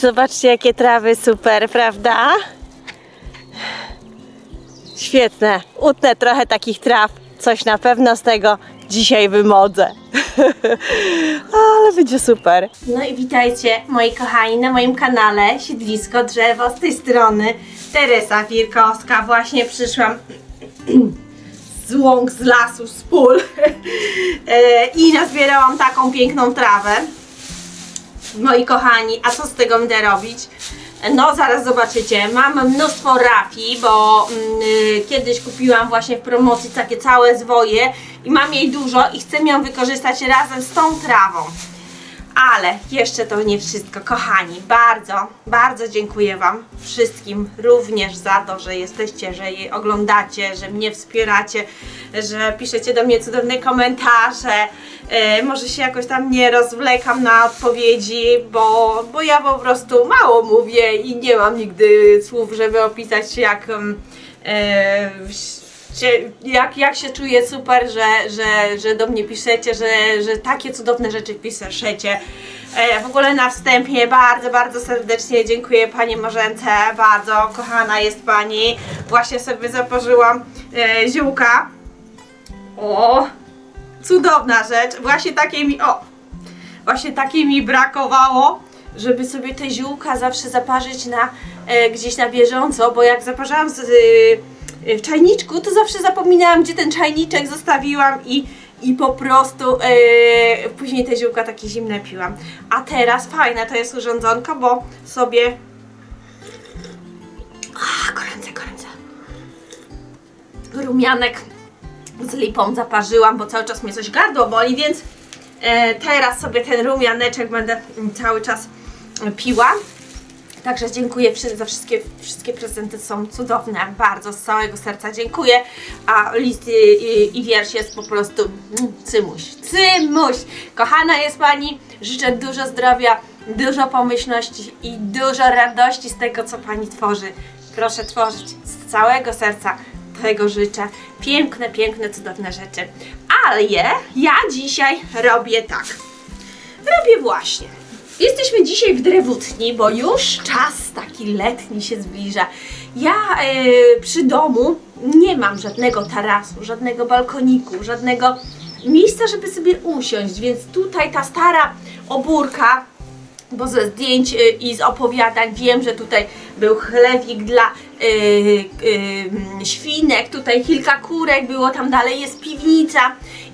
Zobaczcie, jakie trawy super, prawda? Świetne. Utnę trochę takich traw. Coś na pewno z tego dzisiaj wymodzę. Ale będzie super. No i witajcie, moi kochani, na moim kanale Siedlisko Drzewo. Z tej strony Teresa Wirkowska. Właśnie przyszłam z łąk, z lasu, z pól E, i nazbierałam taką piękną trawę. Moi kochani, a co z tego będę robić? No, zaraz zobaczycie. Mam mnóstwo rafi, bo mm, y, kiedyś kupiłam właśnie w promocji takie całe zwoje i mam jej dużo i chcę ją wykorzystać razem z tą trawą. Ale jeszcze to nie wszystko, kochani. Bardzo, bardzo dziękuję Wam wszystkim również za to, że jesteście, że je oglądacie, że mnie wspieracie, że piszecie do mnie cudowne komentarze. E, może się jakoś tam nie rozwlekam na odpowiedzi, bo, bo ja po prostu mało mówię i nie mam nigdy słów, żeby opisać jak. em, Się, jak, jak się czuję super, że, że, że do mnie piszecie, że, że takie cudowne rzeczy piszecie. E, w ogóle na wstępie bardzo, bardzo serdecznie dziękuję Pani Marzence, bardzo kochana jest Pani. Właśnie sobie zaparzyłam e, ziółka. O, cudowna rzecz. Właśnie takiej mi, o, właśnie takiej mi brakowało, żeby sobie te ziółka zawsze zaparzyć na, e, gdzieś na bieżąco, bo jak zaparzałam z, w czajniczku, to zawsze zapominałam, gdzie ten czajniczek zostawiłam i, i po prostu e, później te ziółka takie zimne piłam. A teraz fajne to jest urządzonko, bo sobie... A, gorące, gorące. Rumianek z lipą zaparzyłam, bo cały czas mnie coś gardło boli, więc e, teraz sobie ten rumianeczek będę cały czas piła. Także dziękuję za wszystkie, wszystkie prezenty są cudowne, bardzo z całego serca dziękuję, a list i, i, i wiersz jest po prostu mm, cymuś, cymuś. Kochana jest Pani, życzę dużo zdrowia, dużo pomyślności i dużo radości z tego, co Pani tworzy. Proszę tworzyć z całego serca, tego życzę. Piękne, piękne, cudowne rzeczy. Ale ja dzisiaj robię tak. Robię właśnie. Jesteśmy dzisiaj w Drewutni, bo już czas taki letni się zbliża. Ja e, przy domu nie mam żadnego tarasu, żadnego balkoniku, żadnego miejsca, żeby sobie usiąść, więc tutaj ta stara obórka, bo ze zdjęć y, i z opowiadań wiem, że tutaj był chlewik dla y, y, świnek, tutaj kilka kurek było, tam dalej jest piwnica.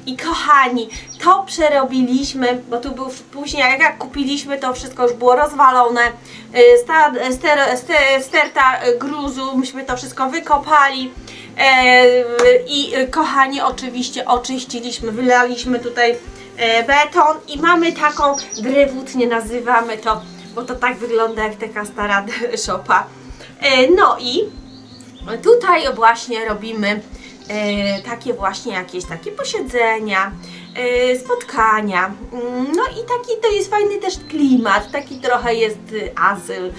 I kochani, to przerobiliśmy, bo tu był później, jak, kupiliśmy, to wszystko już było rozwalone. Y, sta, ster, ster, sterta gruzu, myśmy to wszystko wykopali. E, I y, kochani, oczywiście oczyściliśmy, wylaliśmy tutaj e, beton i mamy taką drewutnię, nazywamy to, bo to tak wygląda jak taka stara szopa. E, no i tutaj właśnie robimy takie właśnie jakieś takie posiedzenia, e, spotkania. Mm, No i taki to jest fajny też klimat, taki trochę jest azyl.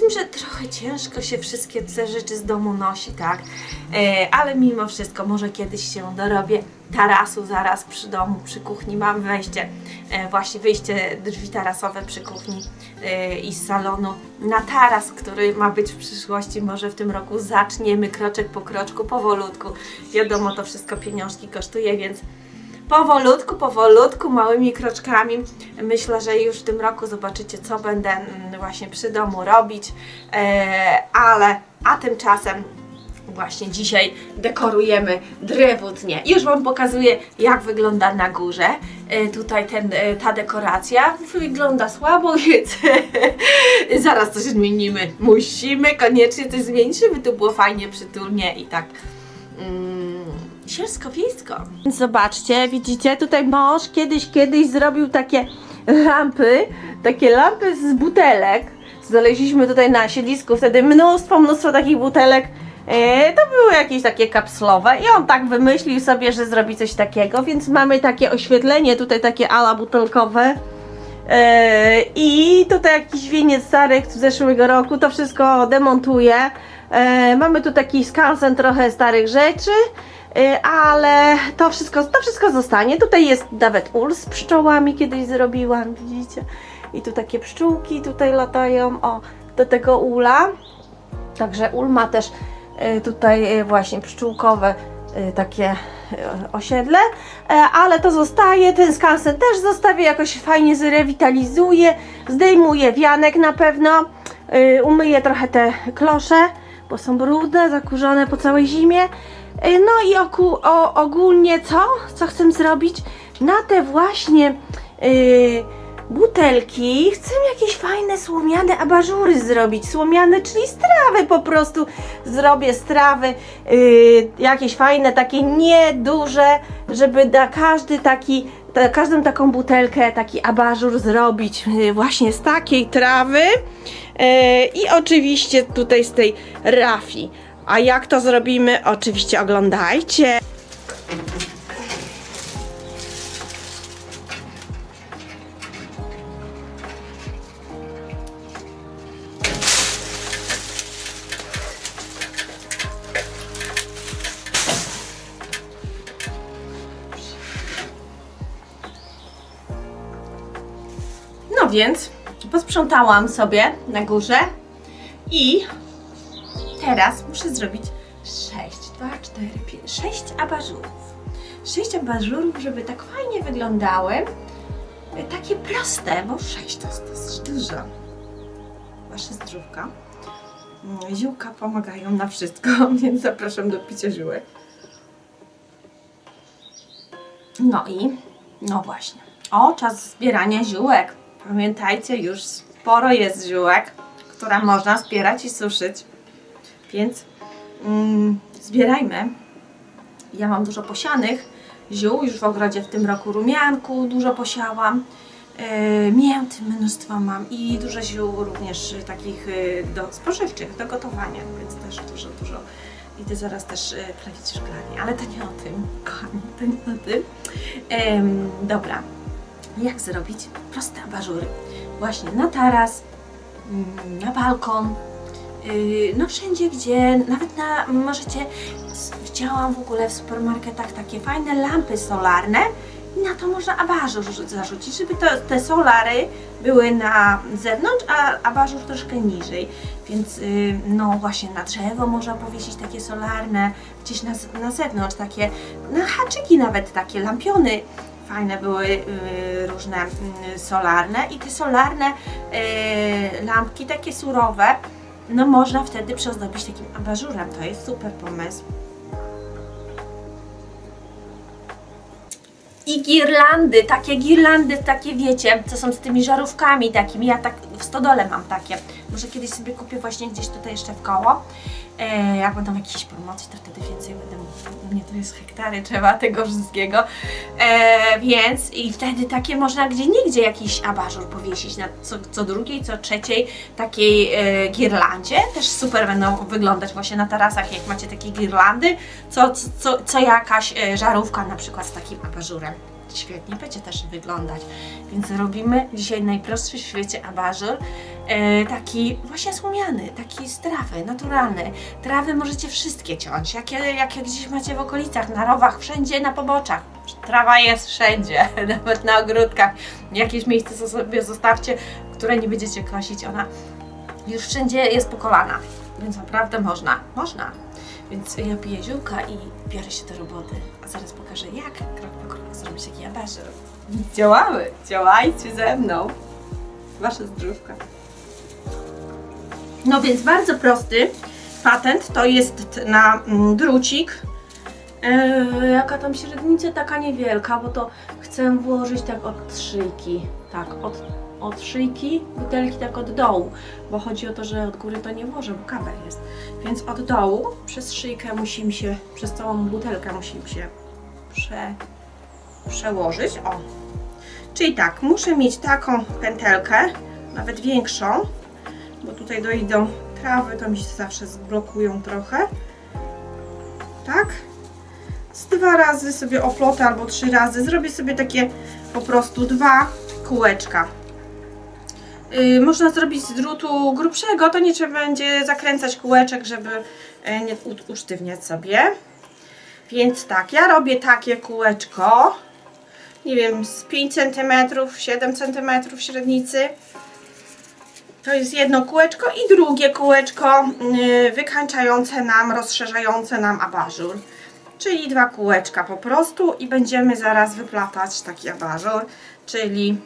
Tym, że trochę ciężko się wszystkie te rzeczy z domu nosi, tak? E, ale mimo wszystko, może kiedyś się dorobię tarasu zaraz przy domu, przy kuchni. Mam wejście, e, właśnie wyjście drzwi tarasowe przy kuchni e, i z salonu na taras, który ma być w przyszłości. Może w tym roku zaczniemy kroczek po kroczku, powolutku. Wiadomo, to wszystko pieniążki kosztuje, więc powolutku, powolutku, małymi kroczkami. Myślę, że już w tym roku zobaczycie, co będę mm, właśnie przy domu robić, e, ale a tymczasem właśnie dzisiaj dekorujemy drewutnię. Już Wam pokazuję, jak wygląda na górze. E, tutaj ten, e, ta dekoracja wygląda słabo, więc zaraz coś zmienimy. Musimy koniecznie coś zmienić, żeby tu było fajnie, przytulnie i tak mm, sielsko-wiejsko. Zobaczcie, widzicie, tutaj mąż kiedyś, kiedyś zrobił takie lampy, takie lampy z butelek. Znaleźliśmy tutaj na siedlisku wtedy mnóstwo, mnóstwo takich butelek. E, to były jakieś takie kapslowe i on tak wymyślił sobie, że zrobi coś takiego, więc mamy takie oświetlenie tutaj takie ala butelkowe. E, I tutaj jakiś wieniec starych z zeszłego roku, to wszystko demontuję. E, mamy tu taki skansen trochę starych rzeczy, ale to wszystko, to wszystko zostanie. Tutaj jest nawet ul z pszczołami kiedyś zrobiłam, widzicie? i tu takie pszczółki tutaj latają, o, do tego ula. Także ul ma też y, tutaj y, właśnie pszczółkowe y, takie y, osiedle, ale to zostaje, ten skansen też zostawię, jakoś fajnie zrewitalizuję, zdejmuję wianek na pewno, y, umyję trochę te klosze, bo są brudne, zakurzone po całej zimie. Y, No i oku, o, ogólnie co? Co chcę zrobić? Na te właśnie y, butelki chcę jakieś fajne słomiane abażury zrobić. Słomiane, czyli strawy po prostu. Zrobię strawy y, jakieś fajne, takie nieduże, żeby na każdy taki, każdą taką butelkę taki abażur zrobić właśnie z takiej trawy. E, I oczywiście tutaj z tej rafii. A jak to zrobimy? Oczywiście oglądajcie. No więc posprzątałam sobie na górze i teraz muszę zrobić 6, 2, 4, 5, 6 abażurów. 6 abażurów, żeby tak fajnie wyglądały. Takie proste, bo 6 to jest dosyć dużo. Wasze zdrówka. Ziółka pomagają na wszystko, więc zapraszam do picia ziółek. No i, no właśnie. O, czas zbierania ziółek. Pamiętajcie, już sporo jest ziółek, które można zbierać i suszyć. Więc mm, zbierajmy. Ja mam dużo posianych ziół, już w ogrodzie w tym roku rumianku dużo posiałam. Yy, mięty mnóstwo mam i dużo ziół również takich y, do spożywczych, do gotowania, więc też dużo, dużo. Idę zaraz też y, prawić szklanie, ale to nie o tym, kochani, to nie o tym. Em, dobra, jak zrobić proste abażury? Właśnie na taras, mm, na balkon, yy, no wszędzie, gdzie, nawet na, możecie, widziałam w ogóle w supermarketach takie fajne lampy solarne i na to można abażur rzu- zarzucić, żeby to, te solary były na zewnątrz, a abażur troszkę niżej. Więc yy, no właśnie na drzewo można powiesić takie solarne, gdzieś na, na zewnątrz, takie, na haczyki nawet takie, lampiony fajne były y, różne y, solarne i te solarne y, lampki takie surowe, no można wtedy przyozdobić takim abażurem. To jest super pomysł. I girlandy, takie girlandy, takie wiecie, co są z tymi żarówkami takimi. Ja tak w stodole mam takie. Może kiedyś sobie kupię właśnie gdzieś tutaj jeszcze w koło. E, jak będą jakieś promocji, to wtedy więcej będę. Mnie to jest hektary trzeba tego wszystkiego. E, więc i wtedy takie można gdzie niegdzie jakiś abażur powiesić na co, co drugiej, co trzeciej takiej e, girlandzie. Też super będą wyglądać właśnie na tarasach, jak macie takie girlandy, co, co, co jakaś e, żarówka na przykład z takim abażurem. Świetnie będzie też wyglądać. Więc robimy dzisiaj najprostszy w świecie abażur. E, taki właśnie słomiany, taki z trawy, naturalny. Trawy możecie wszystkie ciąć, jakie, jakie gdzieś macie w okolicach, na rowach, wszędzie na poboczach. Trawa jest wszędzie, nawet na ogródkach. Jakieś miejsce so- sobie zostawcie, które nie będziecie kosić, ona już wszędzie jest po kolana. Więc naprawdę można, można. Więc ja piję ziółka i biorę się do roboty. Zaraz pokażę, jak krok po kroku zrobić taki abażur. Działamy, działajcie ze mną. Wasze zdrówka. No więc bardzo prosty patent to jest na mm, drucik. Eee, jaka tam średnica taka niewielka, bo to chcę włożyć tak od szyjki. Tak, od, od szyjki butelki tak od dołu, bo chodzi o to, że od góry to nie włożę, bo kabel jest. Więc od dołu przez szyjkę musimy się, przez całą butelkę musimy się prze, przełożyć. O. Czyli tak, muszę mieć taką pętelkę, nawet większą, bo tutaj dojdą trawy, to mi się zawsze zblokują trochę. Tak? Z dwa razy sobie oplotę albo trzy razy. Zrobię sobie takie po prostu dwa kółeczka. Yy, można zrobić z drutu grubszego, to nie trzeba będzie zakręcać kółeczek, żeby e, nie usztywniać sobie. Więc tak, ja robię takie kółeczko. nie wiem, z 5 cm, 7 cm średnicy. To jest jedno kółeczko i drugie kółeczko yy, wykańczające nam, rozszerzające nam abażur. Czyli dwa kółeczka po prostu i będziemy zaraz wyplatać taki abażur, czyli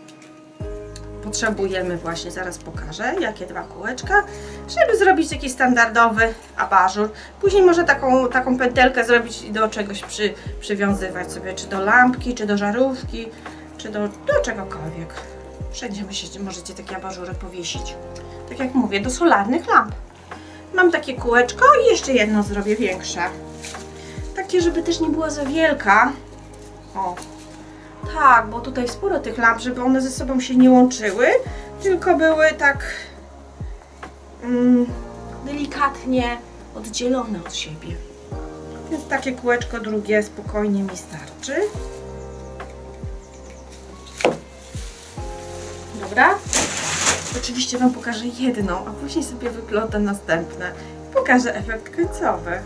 potrzebujemy właśnie, zaraz pokażę, jakie dwa kółeczka, żeby zrobić taki standardowy abażur. Później może taką, taką pętelkę zrobić i do czegoś przy, przywiązywać sobie, czy do lampki, czy do żarówki, czy do, do czegokolwiek. Wszędzie musicie, możecie takie abażury powiesić. Tak jak mówię, do solarnych lamp. Mam takie kółeczko i jeszcze jedno zrobię większe. Takie, żeby też nie była za wielka. O, tak, bo tutaj sporo tych lamp, żeby one ze sobą się nie łączyły, tylko były tak mm, delikatnie oddzielone od siebie. Więc takie kółeczko drugie spokojnie mi starczy. Dobra. Oczywiście Wam pokażę jedną, a później sobie wyplotę następne. Pokażę efekt końcowy.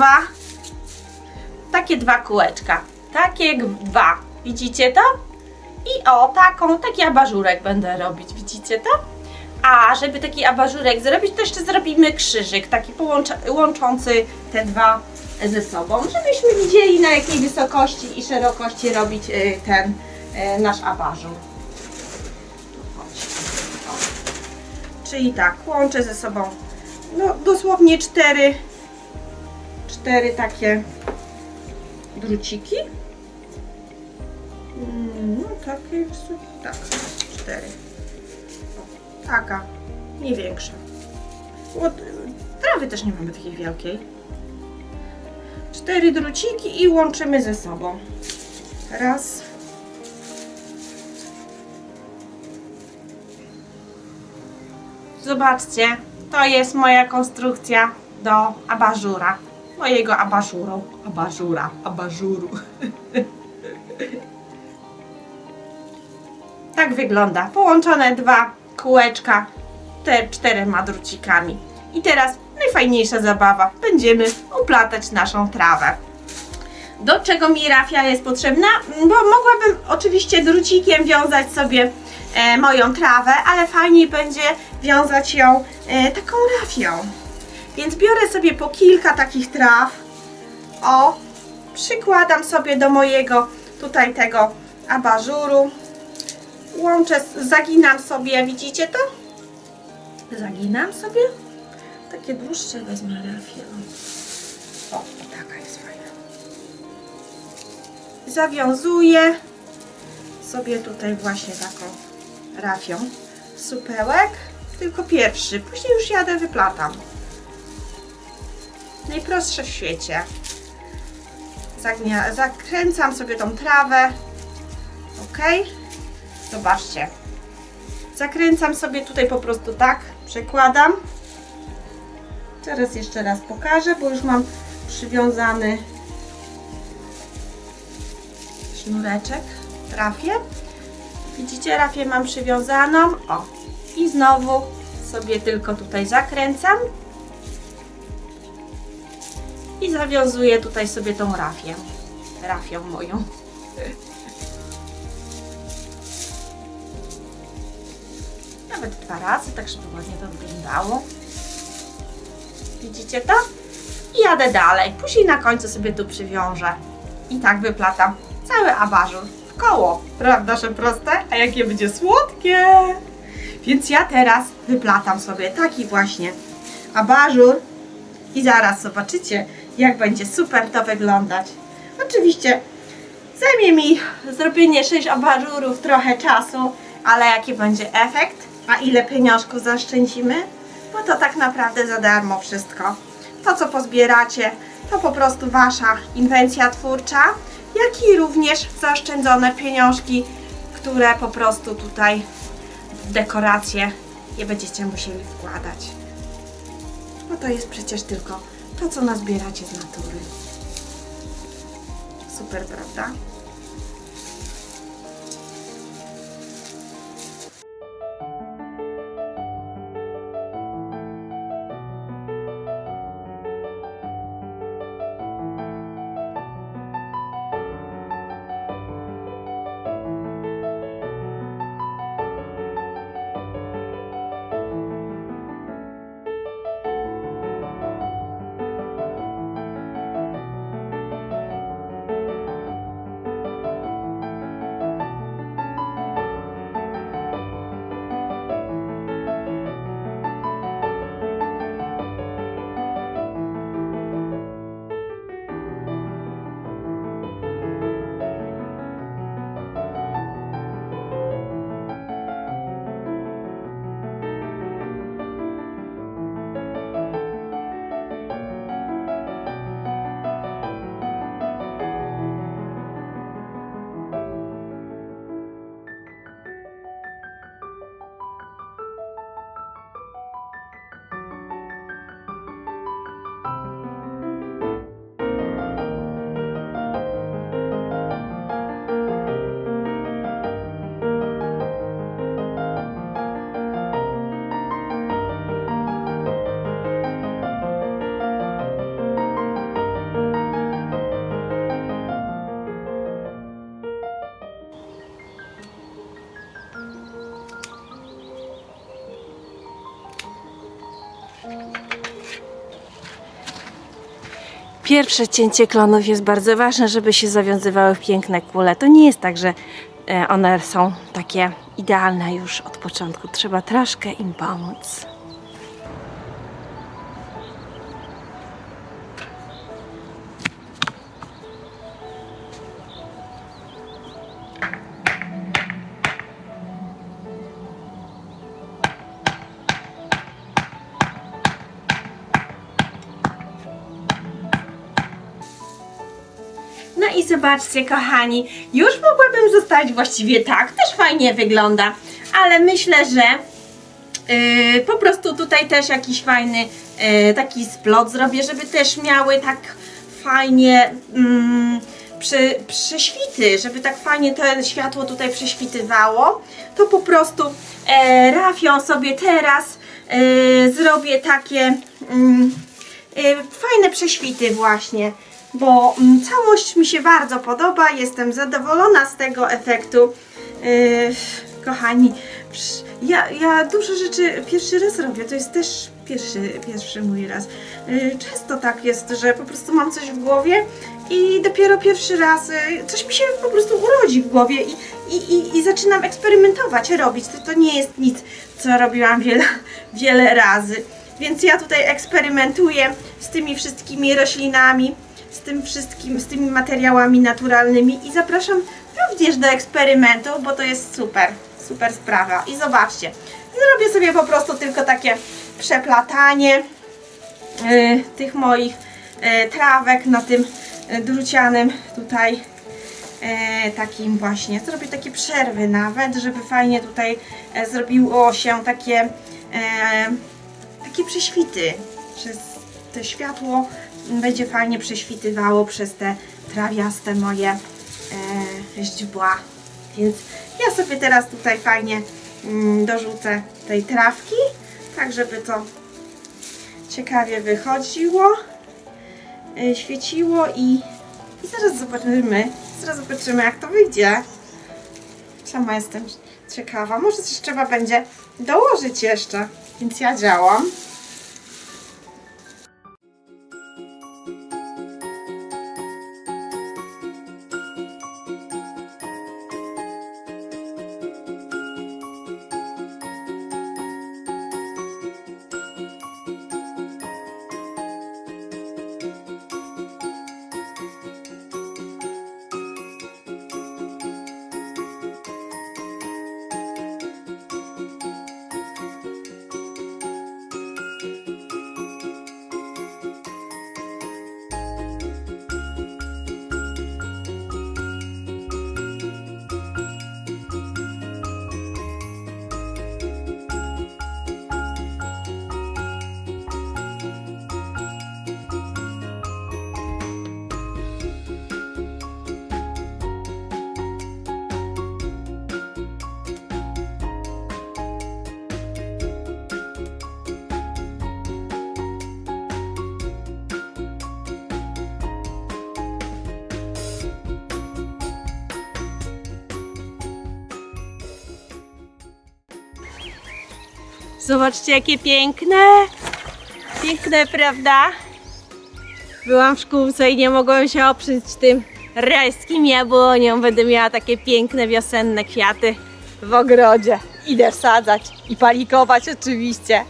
Dwa, takie dwa kółeczka. Takie dwa. Widzicie to? I o, taką, taki abażurek będę robić. Widzicie to? A żeby taki abażurek zrobić, to jeszcze zrobimy krzyżyk, taki łączący te dwa ze sobą, żebyśmy widzieli na jakiej wysokości i szerokości robić y, ten y, nasz abażur. Czyli tak, łączę ze sobą no, dosłownie cztery, cztery takie druciki. Mm, No takie, w sumie- tak, cztery. Taka, nie większa. Bo trawy też nie mamy takiej wielkiej. Cztery druciki i łączymy ze sobą. Raz. Zobaczcie, to jest moja konstrukcja do abażura. Mojego abażuru. Abażura, abażuru. tak wygląda. Połączone dwa kółeczka te czterema drucikami. I teraz najfajniejsza zabawa. Będziemy uplatać naszą trawę. Do czego mi rafia jest potrzebna? Bo mogłabym oczywiście drucikiem wiązać sobie e, moją trawę, ale fajniej będzie wiązać ją e, taką rafią. Więc biorę sobie po kilka takich traw. O, przykładam sobie do mojego tutaj tego abażuru. Łączę, zaginam sobie, widzicie to? Zaginam sobie. Takie dłuższe wezmę rafię. O, taka jest fajna. Zawiązuję sobie tutaj właśnie taką rafią supełek. Tylko pierwszy, później już jadę wyplatam. Najprostsze w świecie. Zagnia, zakręcam sobie tą trawę. Ok. Zobaczcie. Zakręcam sobie tutaj po prostu tak, przekładam. Teraz jeszcze raz pokażę, bo już mam przywiązany sznureczek, rafię. Widzicie, rafię mam przywiązaną. O, i znowu sobie tylko tutaj zakręcam i zawiązuję tutaj sobie tą rafię, rafią moją. Nawet dwa razy, tak żeby ładnie to wyglądało. Widzicie to? I jadę dalej. Później na końcu sobie tu przywiążę. I tak wyplatam cały abażur w koło. Prawda, że proste? A jakie będzie słodkie! Więc ja teraz wyplatam sobie taki właśnie abażur i zaraz zobaczycie, jak będzie super to wyglądać. Oczywiście zajmie mi zrobienie 6 abażurów trochę czasu, ale jaki będzie efekt, a ile pieniążków zaoszczędzimy, bo to tak naprawdę za darmo wszystko. To, co pozbieracie, to po prostu Wasza inwencja twórcza, jak i również zaoszczędzone pieniążki, które po prostu tutaj w dekoracje nie będziecie musieli wkładać. Bo to jest przecież tylko to, co nazbieracie z natury. Super, prawda? Pierwsze cięcie klonów jest bardzo ważne, żeby się zawiązywały piękne kule. To nie jest tak, że e, one są takie idealne już od początku. Trzeba troszkę im pomóc. I zobaczcie, kochani, już mogłabym zostać właściwie tak, też fajnie wygląda, ale myślę, że yy, po prostu tutaj też jakiś fajny yy, taki splot zrobię, żeby też miały tak fajnie mm, przy, żeby tak fajnie to światło tutaj prześwitywało, to po prostu e, rafią sobie teraz e, zrobię takie e, fajne prześwity właśnie, bo mm, całość mi się bardzo podoba, jestem zadowolona z tego efektu. E, kochani, ja, ja dużo rzeczy pierwszy raz robię, to jest też pierwszy, pierwszy mój raz. E, Często tak jest, że po prostu mam coś w głowie i dopiero pierwszy raz e, coś mi się po prostu urodzi w głowie i, i, i, i zaczynam eksperymentować, robić. To, to nie jest nic, co robiłam wiele, wiele razy. Więc ja tutaj eksperymentuję z tymi wszystkimi roślinami, z tym wszystkim, z tymi materiałami naturalnymi i zapraszam również do eksperymentu, bo to jest super, super sprawa. I zobaczcie, zrobię sobie po prostu tylko takie przeplatanie y, tych moich y, trawek na tym y, drucianym tutaj e, takim właśnie, zrobię takie przerwy nawet, żeby fajnie tutaj e, zrobiło się takie e, takie prześwity przez to światło będzie fajnie prześwitywało przez te trawiaste moje e, źdźbła więc ja sobie teraz tutaj fajnie mm, dorzucę tej trawki tak żeby to ciekawie wychodziło e, świeciło i, i zaraz zobaczymy zaraz zobaczymy jak to wyjdzie. Sama jestem ciekawa. Może coś trzeba będzie dołożyć jeszcze. Więc ja działam Zobaczcie, jakie piękne. Piękne, prawda? Byłam w szkółce i nie mogłam się oprzeć tym rajskim jabłoniom. Będę miała takie piękne wiosenne kwiaty w ogrodzie. Idę wsadzać i palikować oczywiście.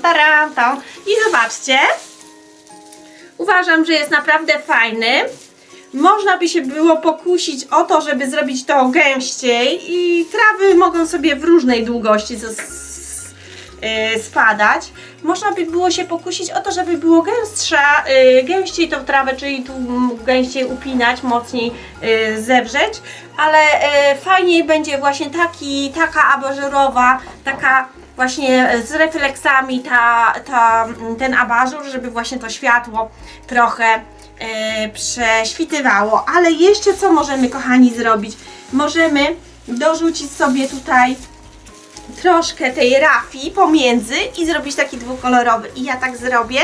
Tarą, tarą, tarą. I zobaczcie. Uważam, że jest naprawdę fajny. można by się było pokusić o to, żeby zrobić to gęściej i trawy mogą sobie w różnej długości y, spadać. Można by było się pokusić o to, żeby było gęstsza, y, gęściej tą trawę, czyli tu gęściej upinać, mocniej y, zewrzeć, ale fajniej będzie właśnie taki, taka abażurowa, taka właśnie z refleksami ta, ta, ten abażur, żeby właśnie to światło trochę e, prześwitywało. Ale jeszcze co możemy, kochani, zrobić? Możemy dorzucić sobie tutaj troszkę tej rafii pomiędzy i zrobić taki dwukolorowy. I ja tak zrobię,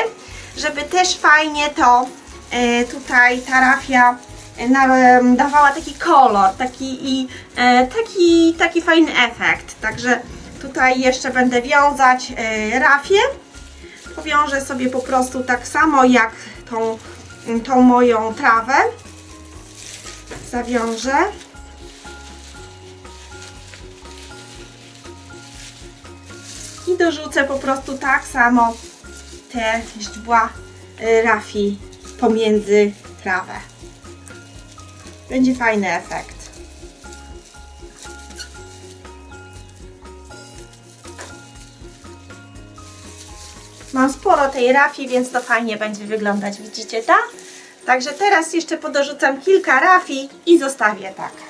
żeby też fajnie to e, tutaj ta rafia e, dawała taki kolor, taki i e, taki, taki fajny efekt. Także tutaj jeszcze będę wiązać e, rafię. Powiążę sobie po prostu tak samo jak tą, tą moją trawę. Zawiążę. I dorzucę po prostu tak samo te źdźbła y, rafii pomiędzy trawę. Będzie fajny efekt. Mam sporo tej rafii, więc to fajnie będzie wyglądać, widzicie ta? Także teraz jeszcze podorzucam kilka rafii i zostawię tak.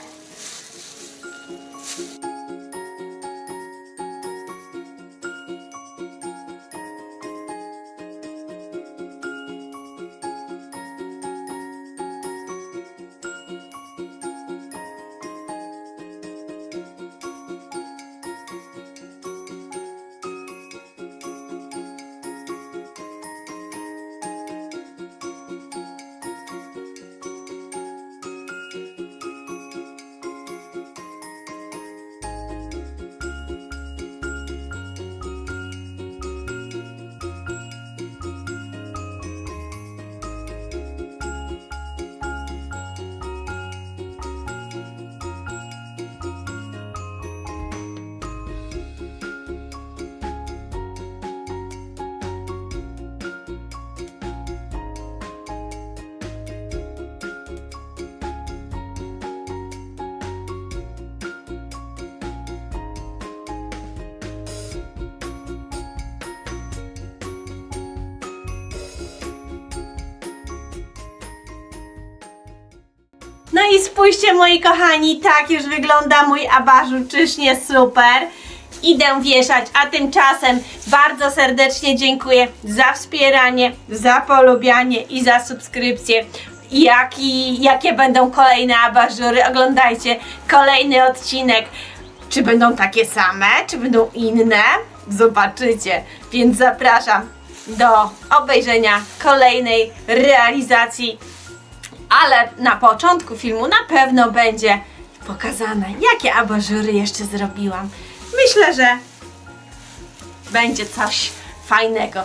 I spójrzcie moi kochani, tak już wygląda mój abażur, czyż nie super? Idę wieszać, a tymczasem bardzo serdecznie dziękuję za wspieranie, za polubianie i za subskrypcję. Jaki, jakie będą kolejne abażury? Oglądajcie kolejny odcinek. Czy będą takie same, czy będą inne? Zobaczycie. Więc zapraszam do obejrzenia kolejnej realizacji ale na początku filmu na pewno będzie pokazane, jakie abażury jeszcze zrobiłam. Myślę, że będzie coś fajnego.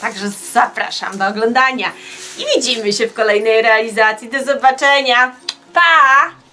Także zapraszam do oglądania i widzimy się w kolejnej realizacji. Do zobaczenia. Pa!